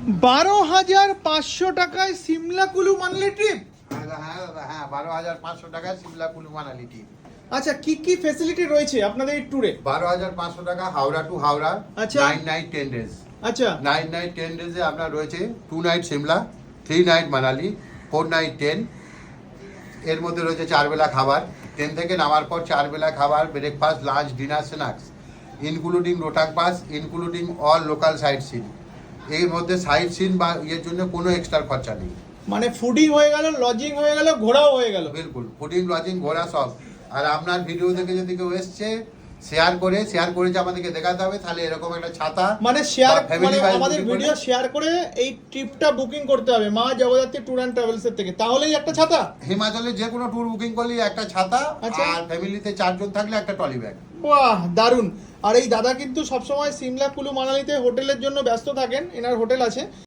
বারো হাজার পাঁচশো টাকায় সিমলা কুলু মানালি ট্রিপ হ্যাঁ দাদা, হ্যাঁ বারো হাজার পাঁচশো টাকা সিমলা কুলু মানালি টিপ আচ্ছা কি কি ফেসিলিটি রয়েছে আপনাদের এই ট্যুরে বারো হাজার পাঁচশো টাকা হাওড়া টু হাওড়া আচ্ছা। নাইন নাইট টেন ডেজ আচ্ছা। নাইন নাইট টেন ডেজে আপনার রয়েছে two night Shimla three night Manali four night ten এর মধ্যে রয়েছে চার বেলা খাবার। ট্রেন থেকে নামার পর চার বেলা খাবার breakfast lunch dinner snacks including Rohtang pass including all local sight seen এর মধ্যে সাইট সিন বা ইয়ের জন্য কোনো এক্সট্রা খরচা নেই। মানে ফুডিং হয়ে গেল লজিং হয়ে গেল ঘোরাও হয়ে গেল। বিলকুল ফুডিং লজিং ঘোরা সব। আর আপনার ভিডিও দেখে যদি কেউ এসছে শেয়ার করে শেয়ার করে যে আমাদেরকে দেখাতে হবে তাহলে এরকম একটা ছাতা মানে শেয়ার মানে আমাদের ভিডিও শেয়ার করে এই ট্রিপটা বুকিং করতে হবে মা জগদ্ধাত্রী ট্যুর অ্যান্ড ট্রাভেলস এর থেকে। তাহলেই একটা ছাতা। হিমাচলে যে কোনো ট্যুর বুকিং করলে একটা ছাতা আচ্ছা। আর ফ্যামিলিতে চারজন থাকলে একটা ট্রলি ব্যাগ বাহ দারুণ। আর এই দাদা কিন্তু সবসময় সিমলা কুলু মানালিতে হোটেলের জন্য ব্যস্ত থাকেন এনার হোটেল আছে।